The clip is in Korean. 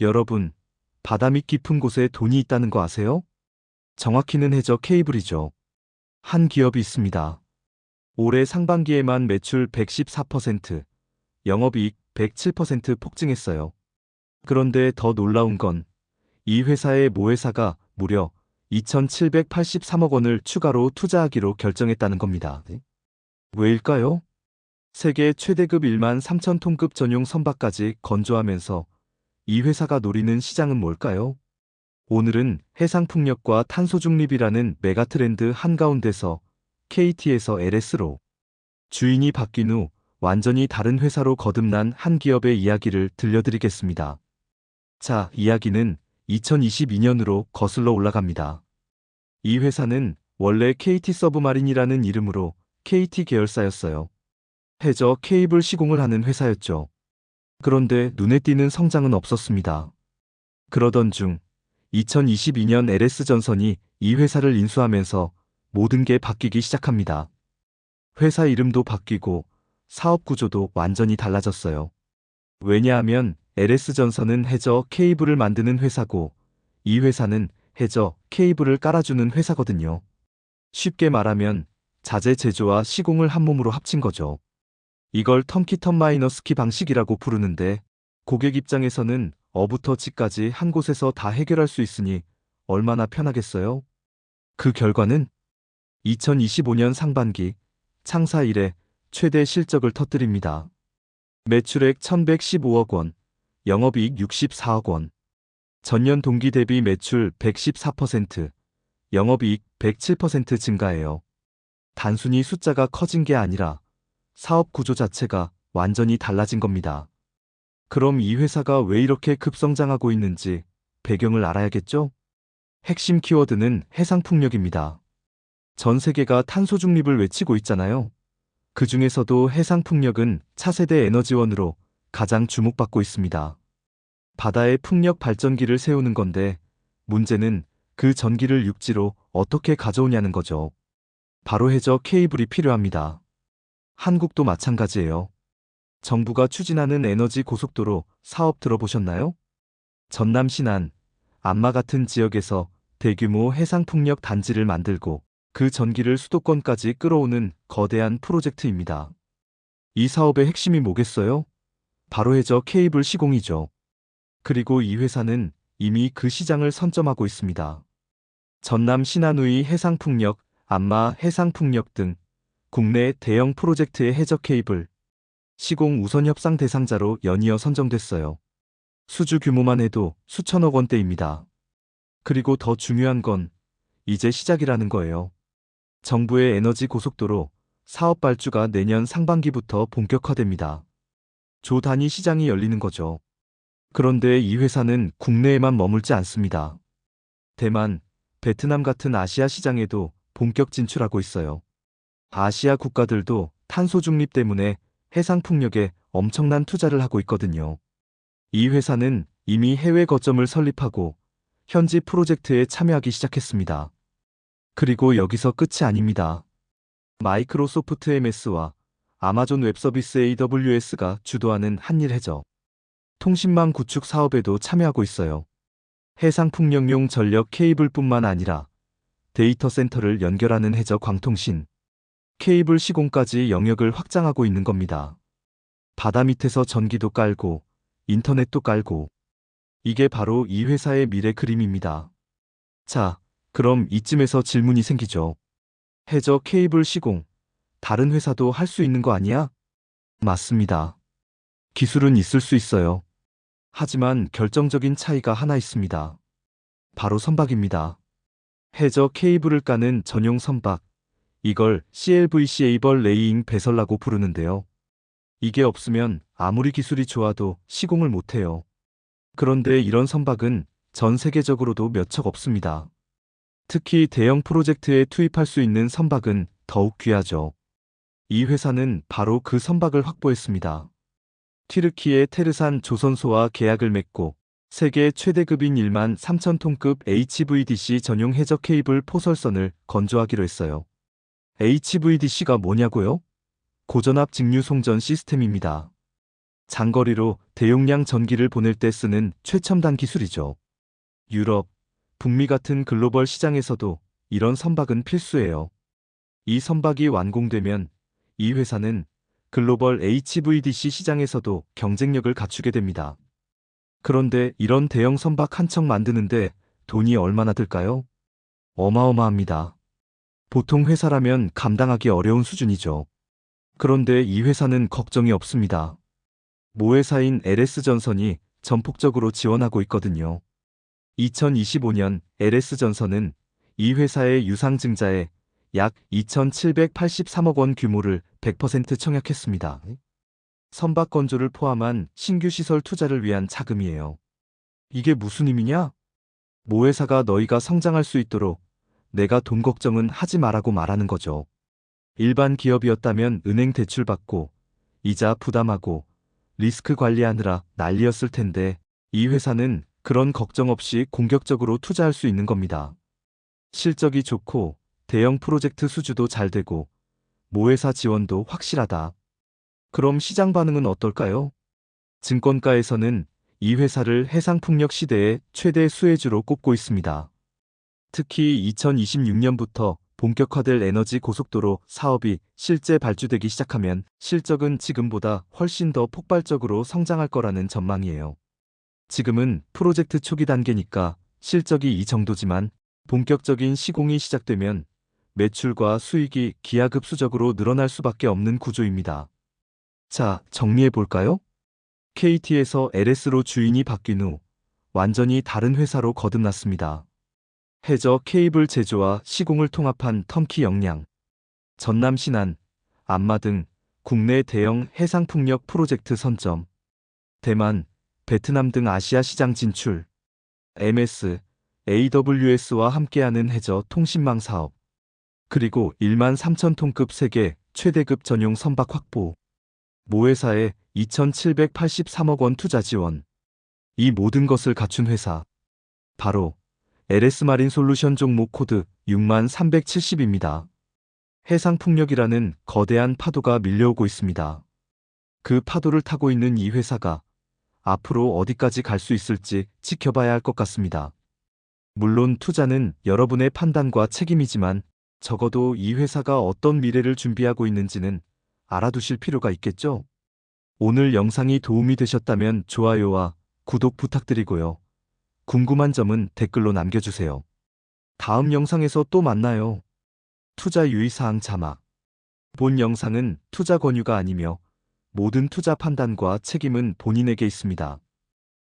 여러분, 바다 밑 깊은 곳에 돈이 있다는 거 아세요? 정확히는 해적 케이블이죠. 한 기업이 있습니다. 올해 상반기에만 매출 114%, 영업이익 107% 폭증했어요. 그런데 더 놀라운 건 이 회사의 모회사가 무려 2,783억 원을 추가로 투자하기로 결정했다는 겁니다. 왜일까요? 세계 최대급 1만 3천 톤급 전용 선박까지 건조하면서 이 회사가 노리는 시장은 뭘까요? 오늘은 해상풍력과 탄소중립이라는 메가트렌드 한가운데서 KT에서 LS로 주인이 바뀐 후 완전히 다른 회사로 거듭난 한 기업의 이야기를 들려드리겠습니다. 자, 이야기는 2022년으로 거슬러 올라갑니다. 이 회사는 원래 KT 서브마린이라는 이름으로 KT 계열사였어요. 해저 케이블 시공을 하는 회사였죠. 그런데 눈에 띄는 성장은 없었습니다. 그러던 중 2022년 LS 전선이 이 회사를 인수하면서 모든 게 바뀌기 시작합니다. 회사 이름도 바뀌고 사업 구조도 완전히 달라졌어요. 왜냐하면 LS 전선은 해저 케이블을 만드는 회사고 이 회사는 해저 케이블을 깔아주는 회사거든요. 쉽게 말하면 자재 제조와 시공을 한 몸으로 합친 거죠. 이걸 텀키텀 마이너스키 방식이라고 부르는데 고객 입장에서는 어부터 지까지 한 곳에서 다 해결할 수 있으니 얼마나 편하겠어요? 그 결과는 2025년 상반기 창사 이래 최대 실적을 터뜨립니다. 매출액 1115억 원, 영업이익 64억 원, 전년 동기 대비 매출 114%, 영업이익 107% 증가해요. 단순히 숫자가 커진 게 아니라 사업 구조 자체가 완전히 달라진 겁니다. 그럼 이 회사가 왜 이렇게 급성장하고 있는지 배경을 알아야겠죠? 핵심 키워드는 해상풍력입니다. 전 세계가 탄소 중립을 외치고 있잖아요. 그 중에서도 해상풍력은 차세대 에너지원으로 가장 주목받고 있습니다. 바다에 풍력 발전기를 세우는 건데 문제는 그 전기를 육지로 어떻게 가져오냐는 거죠. 바로 해저 케이블이 필요합니다. 한국도 마찬가지예요. 정부가 추진하는 에너지 고속도로 사업 들어보셨나요? 전남 신안, 안마 같은 지역에서 대규모 해상풍력 단지를 만들고 그 전기를 수도권까지 끌어오는 거대한 프로젝트입니다. 이 사업의 핵심이 뭐겠어요? 바로 해저 케이블 시공이죠. 그리고 이 회사는 이미 그 시장을 선점하고 있습니다. 전남 신안우이 해상풍력, 안마 해상풍력 등 국내 대형 프로젝트의 해저 케이블, 시공 우선 협상 대상자로 연이어 선정됐어요. 수주 규모만 해도 수천억 원대입니다. 그리고 더 중요한 건 이제 시작이라는 거예요. 정부의 에너지 고속도로 사업 발주가 내년 상반기부터 본격화됩니다. 조 단위 시장이 열리는 거죠. 그런데 이 회사는 국내에만 머물지 않습니다. 대만, 베트남 같은 아시아 시장에도 본격 진출하고 있어요. 아시아 국가들도 탄소 중립 때문에 해상 풍력에 엄청난 투자를 하고 있거든요. 이 회사는 이미 해외 거점을 설립하고 현지 프로젝트에 참여하기 시작했습니다. 그리고 여기서 끝이 아닙니다. 마이크로소프트 MS와 아마존 웹서비스 AWS가 주도하는 한일 해저 통신망 구축 사업에도 참여하고 있어요. 해상 풍력용 전력 케이블뿐만 아니라 데이터 센터를 연결하는 해저 광통신, 케이블 시공까지 영역을 확장하고 있는 겁니다. 바다 밑에서 전기도 깔고 인터넷도 깔고 이게 바로 이 회사의 미래 그림입니다. 자, 그럼 이쯤에서 질문이 생기죠. 해저 케이블 시공, 다른 회사도 할 수 있는 거 아니야? 맞습니다. 기술은 있을 수 있어요. 하지만 결정적인 차이가 하나 있습니다. 바로 선박입니다. 해저 케이블을 까는 전용 선박. 이걸 CLVC 에이벌 레이잉 배설라고 부르는데요. 이게 없으면 아무리 기술이 좋아도 시공을 못해요. 그런데 이런 선박은 전 세계적으로도 몇 척 없습니다. 특히 대형 프로젝트에 투입할 수 있는 선박은 더욱 귀하죠. 이 회사는 바로 그 선박을 확보했습니다. 튀르키의 테르산 조선소와 계약을 맺고 세계 최대급인 1만 3천 톤급 HVDC 전용 해저 케이블 포설선을 건조하기로 했어요. HVDC가 뭐냐고요? 고전압 직류 송전 시스템입니다. 장거리로 대용량 전기를 보낼 때 쓰는 최첨단 기술이죠. 유럽, 북미 같은 글로벌 시장에서도 이런 선박은 필수예요. 이 선박이 완공되면 이 회사는 글로벌 HVDC 시장에서도 경쟁력을 갖추게 됩니다. 그런데 이런 대형 선박 한 척 만드는데 돈이 얼마나 들까요? 어마어마합니다. 보통 회사라면 감당하기 어려운 수준이죠. 그런데 이 회사는 걱정이 없습니다. 모회사인 LS전선이 전폭적으로 지원하고 있거든요. 2025년 LS전선은 이 회사의 유상증자에 약 2,783억 원 규모를 100% 청약했습니다. 선박 건조를 포함한 신규 시설 투자를 위한 자금이에요. 이게 무슨 의미냐? 모회사가 너희가 성장할 수 있도록 내가 돈 걱정은 하지 말라고 말하는 거죠. 일반 기업이었다면 은행 대출 받고 이자 부담하고 리스크 관리하느라 난리였을 텐데 이 회사는 그런 걱정 없이 공격적으로 투자할 수 있는 겁니다. 실적이 좋고 대형 프로젝트 수주도 잘 되고 모회사 지원도 확실하다. 그럼 시장 반응은 어떨까요? 증권가에서는 이 회사를 해상풍력 시대의 최대 수혜주로 꼽고 있습니다. 특히 2026년부터 본격화될 에너지 고속도로 사업이 실제 발주되기 시작하면 실적은 지금보다 훨씬 더 폭발적으로 성장할 거라는 전망이에요. 지금은 프로젝트 초기 단계니까 실적이 이 정도지만 본격적인 시공이 시작되면 매출과 수익이 기하급수적으로 늘어날 수밖에 없는 구조입니다. 자, 정리해 볼까요? KT에서 LS로 주인이 바뀐 후 완전히 다른 회사로 거듭났습니다. 해저 케이블 제조와 시공을 통합한 텀키 역량, 전남 신안, 안마 등 국내 대형 해상풍력 프로젝트 선점, 대만, 베트남 등 아시아 시장 진출, MS, AWS와 함께하는 해저 통신망 사업, 그리고 1만 3천 톤급 세계 최대급 전용 선박 확보, 모회사에 2,783억 원 투자 지원. 이 모든 것을 갖춘 회사. 바로 LS 마린 솔루션 종목 코드 6370입니다. 해상풍력이라는 거대한 파도가 밀려오고 있습니다. 그 파도를 타고 있는 이 회사가 앞으로 어디까지 갈 수 있을지 지켜봐야 할 것 같습니다. 물론 투자는 여러분의 판단과 책임이지만 적어도 이 회사가 어떤 미래를 준비하고 있는지는 알아두실 필요가 있겠죠? 오늘 영상이 도움이 되셨다면 좋아요와 구독 부탁드리고요. 궁금한 점은 댓글로 남겨주세요. 다음 영상에서 또 만나요. 투자 유의사항 자막. 본 영상은 투자 권유가 아니며 모든 투자 판단과 책임은 본인에게 있습니다.